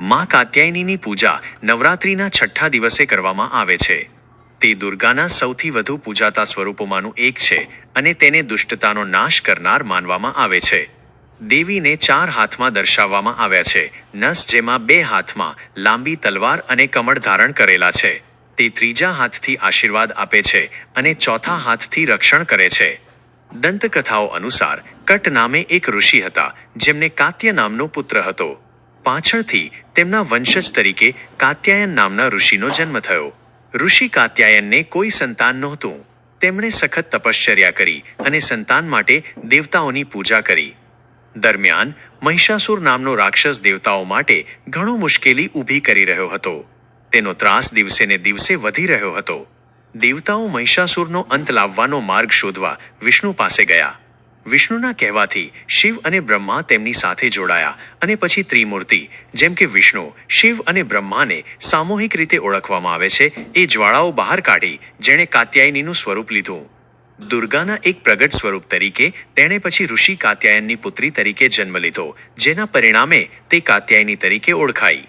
માં કાત્યાયનીની પૂજા નવરાત્રિના છઠ્ઠા દિવસે કરવામાં આવે છે. તે દુર્ગાના સૌથી વધુ પૂજાતા સ્વરૂપોમાંનું એક છે અને તેને દુષ્ટતાનો નાશ કરનાર માનવામાં આવે છે. દેવીને ચાર હાથમાં દર્શાવવામાં આવ્યા છે, નસ જેમાં બે હાથમાં, લાંબી તલવાર અને કમળ ધારણ કરેલા છે. તે ત્રીજા હાથથી આશીર્વાદ આપે છે અને ચોથા હાથથી રક્ષણ કરે છે. દંતકથાઓ અનુસાર, કટ નામે એક ઋષિ હતા, જેમને કાત્ય નામનો પુત્ર હતો. પાછળથી તેમના વંશજ તરીકે કાત્યાયન નામના ઋષિનો જન્મ થયો. ઋષિ કાત્યાયનને કોઈ સંતાન નહોતું. તેમણે સખત તપશ્ચર્યા કરી અને સંતાન માટે દેવતાઓની પૂજા કરી. દરમિયાન મહિષાસુર નામનો રાક્ષસ દેવતાઓ માટે ઘણો મુશ્કેલી ઊભી કરી રહ્યો હતો. તેનો ત્રાસ દિવસે ને દિવસે વધી રહ્યો હતો. દેવતાઓ મહિષાસુરનો અંત લાવવાનો માર્ગ શોધવા વિષ્ણુ પાસે ગયા. વિષ્ણુના કહેવાથી શિવ અને બ્રહ્મા તેમની સાથે જોડાયા અને પછી ત્રિમૂર્તિ, જેમ કે વિષ્ણુ, શિવ અને બ્રહ્માને સામૂહિક રીતે ઓળખવામાં આવે છે, એ જ્વાળાઓ બહાર કાઢી જેણે કાત્યાયનીનું સ્વરૂપ લીધું. દુર્ગાના એક પ્રગટ સ્વરૂપ તરીકે તેણે પછી ઋષિ કાત્યાયનની પુત્રી તરીકે જન્મ લીધો, જેના પરિણામે તે કાત્યાયની તરીકે ઓળખાઈ.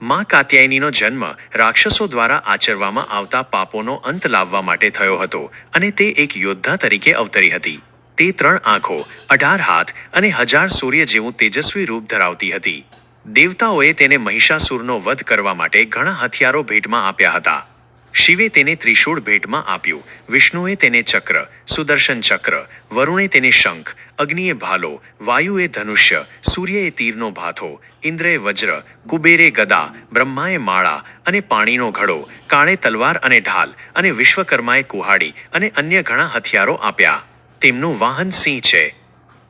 મા કાત્યાયનીનો જન્મ રાક્ષસો દ્વારા આચરવામાં આવતા પાપોનો અંત લાવવા માટે થયો હતો અને તે એક યોદ્ધા તરીકે અવતરી હતી. તે ત્રણ આંખો, અઢાર હાથ અને હજાર સૂર્ય જેવું તેજસ્વી રૂપ ધરાવતી હતી. દેવતાઓએ તેને મહિષાસુરનો વધ કરવા માટે ઘણા હથિયારો ભેટમાં આપ્યા હતા. શિવે તેને ત્રિશૂળ ભેટમાં આપ્યું, વિષ્ણુએ તેને ચક્ર, સુદર્શન ચક્ર, વરુણે તેને શંખ, અગ્નિએ ભાલો, વાયુએ ધનુષ્ય, સૂર્યએ તીરનો ભાથો, ઇન્દ્રએ વજ્ર, કુબેરે ગદા, બ્રહ્માએ માળા અને પાણીનો ઘડો, કાળે તલવાર અને ઢાલ અને વિશ્વકર્માએ કુહાડી અને અન્ય ઘણા હથિયારો આપ્યા. તેમનું વાહન સિંહ છે.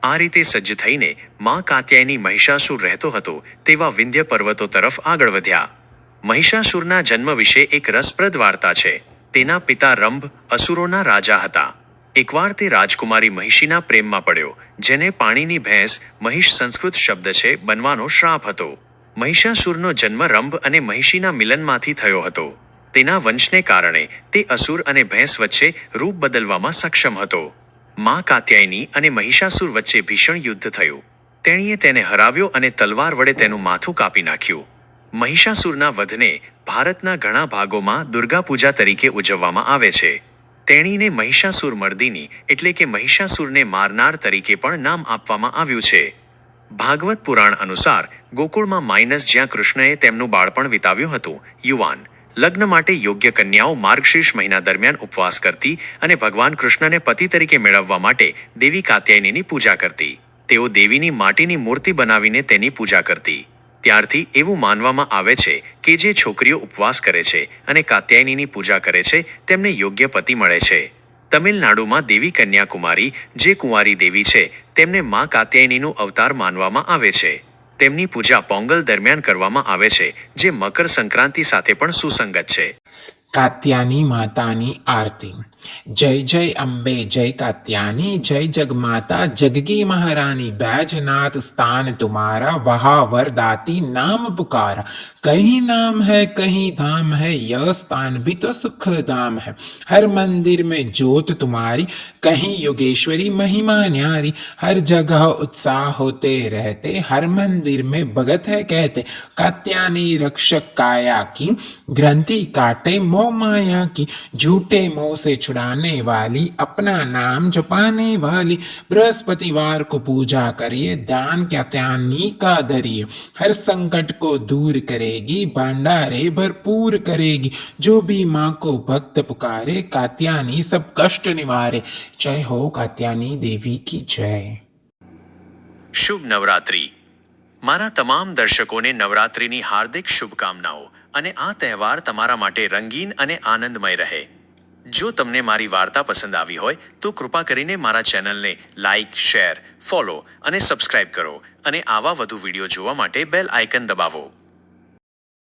આ રીતે સજ્જ થઈને મા કાત્યાયની મહિષાસુર રહેતો હતો તેવા વિંધ્ય પર્વતો તરફ આગળ વધ્યા. મહિષાસુરના જન્મ વિશે એક રસપ્રદ વાર્તા છે. તેના પિતા રંભ અસુરોના રાજા હતા. એકવાર તે રાજકુમારી મહિષીના પ્રેમમાં પડ્યો, જેને પાણીની ભેંસ મહિષ સંસ્કૃત શબ્દ છે બનવાનો શ્રાપ હતો. મહિષાસુરનો જન્મ રંભ અને મહિષીના મિલનમાંથી થયો હતો. તેના વંશને કારણે તે અસુર અને ભેંસ વચ્ચે રૂપ બદલવામાં સક્ષમ હતો. માં કાત્યાયની અને મહિષાસુર વચ્ચે ભીષણ યુદ્ધ થયું. તેણીએ તેને હરાવ્યો અને તલવાર વડે તેનું માથું કાપી નાખ્યું. મહિષાસુરના વધને ભારતના ઘણા ભાગોમાં દુર્ગા પૂજા તરીકે ઉજવવામાં આવે છે. તેણીને મહિષાસુર મર્દિની એટલે કે મહિષાસુરને મારનાર તરીકે પણ નામ આપવામાં આવ્યું છે. ભાગવત પુરાણ અનુસાર ગોકુળમાં માઇનસ જ્યાં કૃષ્ણએ તેમનું બાળપણ વિતાવ્યું હતું, યુવાન. લગ્ન માટે યોગ્ય કન્યાઓ માર્ગશીર્ષ મહિના દરમિયાન ઉપવાસ કરતી અને ભગવાન કૃષ્ણને પતિ તરીકે મેળવવા માટે દેવી કાત્યાયનીની પૂજા કરતી. તેઓ દેવીની માટીની મૂર્તિ બનાવીને તેની પૂજા કરતી. ત્યારથી એવું માનવામાં આવે છે કે જે છોકરીઓ ઉપવાસ કરે છે અને કાત્યાયનીની પૂજા કરે છે, તેમને યોગ્ય પતિ મળે છે. તમિલનાડુમાં દેવી કન્યાકુમારી, જે કુંવારી દેવી છે, તેમને મા કાત્યાયનીનું અવતાર માનવામાં આવે છે. તેમની પૂજા પોંગલ દરમિયાન કરવામાં આવે છે, જે મકર સંક્રાંતિ સાથે પણ સુસંગત છે. કાત્યાની માતાની આરતી. जय जय अम्बे, जय कात्यानी जय जग माता जगगी महारानी, बैजनाथ स्थान तुम्हारा, वहा वरदाती नाम पुकारा। कहीं नाम है, कहीं धाम है, यह स्थान भी तो सुख धाम है। हर मंदिर में ज्योत तुम्हारी, कहीं योगेश्वरी महिमा न्यारी। हर जगह उत्साह होते रहते, हर मंदिर में भगत है कहते। कात्यानी रक्षक काया की, ग्रंथि काटे, मोह माया की, झूठे मोह से छुड़ाने वाली अपना नाम छुपाने वाली बृहस्पतिवार को पूजा करिए ध्यान क्या त्यानी का धरिए हर संकट को दूर करेगी भंडारे भरपूर करेगी जो भी माँ को भक्त पुकारे कात्यानी सब कष्ट निवारे जय हो कात्यानी देवी की जय શુભ નવરાત્રી મારા તમામ દર્શકોને નવરાત્રિની હાર્દિક શુભકામનાઓ અને આ તહેવાર તમારા માટે રંગીન અને આનંદમય રહે જો તમને મારી વાર્તા પસંદ આવી હોય, તો કૃપા કરીને મારા ચેનલને લાઇક શેર, ફોલો અને સબસ્ક્રાઇબ કરો અને આવા વધુ વીડિયો જોવા માટે બેલ આઇકન દબાવો.